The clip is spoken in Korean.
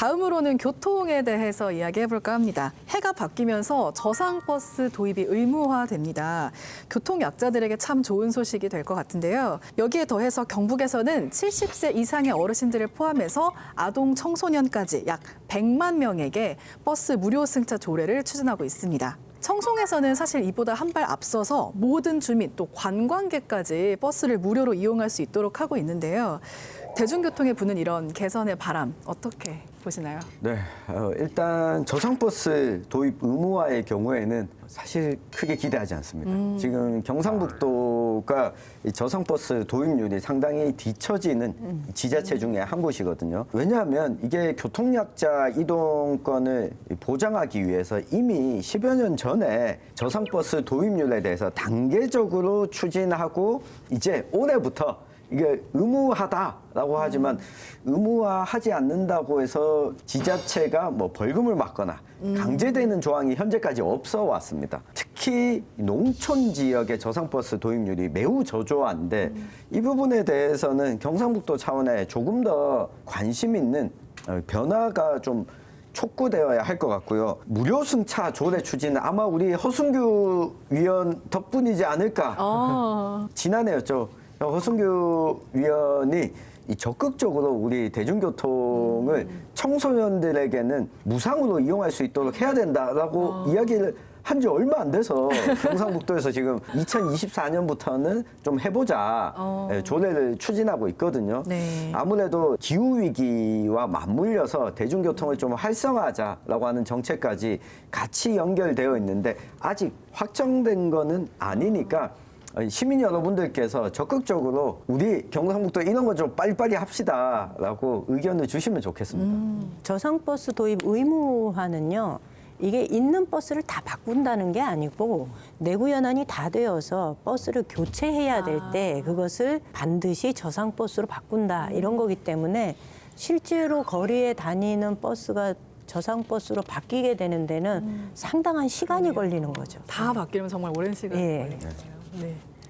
다음으로는 교통에 대해서 이야기해 볼까 합니다. 해가 바뀌면서 저상버스 도입이 의무화됩니다. 교통 약자들에게 참 좋은 소식이 될 것 같은데요. 여기에 더해서 경북에서는 70세 이상의 어르신들을 포함해서 아동 청소년까지 약 100만 명에게 버스 무료 승차 조례를 추진하고 있습니다. 청송에서는 사실 이보다 한 발 앞서서 모든 주민 또 관광객까지 버스를 무료로 이용할 수 있도록 하고 있는데요. 대중교통에 부는 이런 개선의 바람 어떻게 보시나요? 네, 어, 일단 저상버스 도입 의무화의 경우에는 사실 크게 기대하지 않습니다. 지금 경상북도가 이 저상버스 도입률이 상당히 뒤처지는 지자체 중에 한 곳이거든요. 왜냐하면 이게 교통약자 이동권을 보장하기 위해서 이미 10여 년 전에 저상버스 도입률에 대해서 단계적으로 추진하고 이제 올해부터 이게 의무하다라고 하지만 의무화하지 않는다고 해서 지자체가 뭐 벌금을 맞거나 강제되는 조항이 현재까지 없어 왔습니다. 특히 농촌 지역의 저상버스 도입률이 매우 저조한데 이 부분에 대해서는 경상북도 차원에 조금 더 관심 있는 어, 변화가 좀 촉구되어야 할 것 같고요. 무료 승차 조례 추진은 아마 우리 허순규 위원 덕분이지 않을까 어, 지난해였죠. 허승규 위원이 이 적극적으로 우리 대중교통을 청소년들에게는 무상으로 이용할 수 있도록 해야 된다라고 이야기를 한 지 얼마 안 돼서 경상북도에서 지금 2024년부터는 좀 해보자 어. 예, 조례를 추진하고 있거든요. 네. 아무래도 기후 위기와 맞물려서 대중교통을 좀 활성화하자라고 하는 정책까지 같이 연결되어 있는데 아직 확정된 거는 아니니까 시민 여러분들께서 적극적으로 우리 경상북도 이런 거 좀 빨리빨리 합시다라고 의견을 주시면 좋겠습니다. 저상버스 도입 의무화는요. 이게 있는 버스를 다 바꾼다는 게 아니고 내구 연한이 다 되어서 버스를 교체해야 될 때 그것을 반드시 저상 버스로 바꾼다 이런 거기 때문에 실제로 거리에 다니는 버스가 저상 버스로 바뀌게 되는 데는 상당한 시간이 걸리는 거죠. 다 바뀌면 정말 오랜 시간이 예. 걸리겠네요. 네.